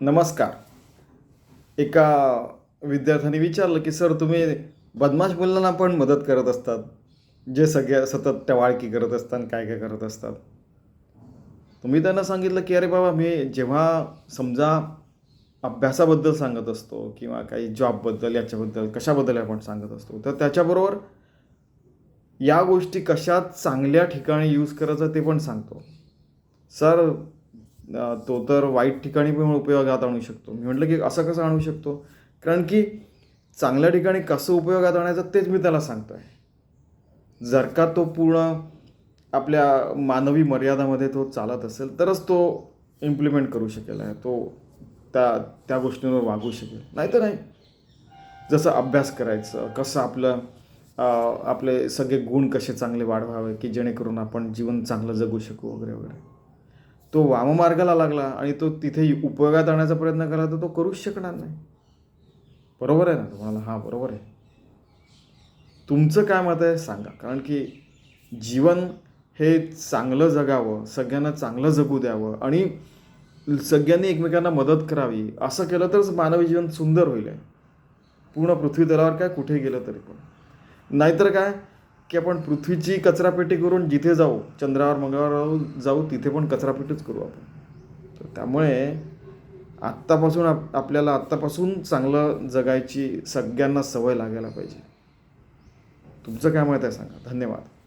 नमस्कार. एका विद्यार्थ्याने विचारलं की सर तुम्ही बदमाश मुलांना पण मदत करत असतात. जे सगळ्या सतत टवाळकी करत असतात काय काय करत असतात. तुम्ही त्यांना सांगितलं की अरे बाबा मी जेव्हा समजा अभ्यासाबद्दल सांगत असतो किंवा काही जॉबबद्दल याच्याबद्दल कशाबद्दल आपण सांगत असतो तर त्याच्याबरोबर या गोष्टी कशा चांगल्या ठिकाणी यूज करायचं ते पण सांगतो. सर तो तर वाईट ठिकाणी पण उपयोगात आणू शकतो. मी म्हटलं की असं कसं आणू शकतो? कारण की चांगल्या ठिकाणी कसं उपयोगात आणायचं तेच मी त्याला सांगतो आहे जर का तो पूर्ण आपल्या मानवी मर्यादामध्ये तो चालत असेल तरच तो इम्प्लिमेंट करू शकेल आहे. तो त्या त्या गोष्टींवर वागू शकेल. नाही तर नाही. जसं अभ्यास करायचं कसं आपलं आपले सगळे गुण कसे चांगले वाढवावे की जेणेकरून आपण जीवन चांगलं जगू शकू वगैरे वगैरे. तो वाममार्गाला लागला आणि तो तिथे उपयोगात आणण्याचा प्रयत्न केला तर तो करूच शकणार नाही. बरोबर आहे ना तुम्हाला? हां बरोबर आहे. तुमचं काय मत आहे सांगा. कारण की जीवन हे चांगलं जगावं सगळ्यांना चांगलं जगू द्यावं आणि सगळ्यांनी एकमेकांना मदत करावी असं केलं तरच मानवी जीवन सुंदर होईल. पूर्ण पृथ्वी दलावर काय कुठे गेलं तरी पण. नाहीतर काय? की आपण पृथ्वीची कचरापेटी करून जिथे जाऊ चंद्रावर मंगळावर जाऊ तिथे पण कचरापेटीच करू आपण. तर त्यामुळे आत्तापासून आप आपल्याला आत्तापासून चांगलं जगायची सगळ्यांना सवय लागायला पाहिजे. तुमचं काय मत आहे सांगा? धन्यवाद.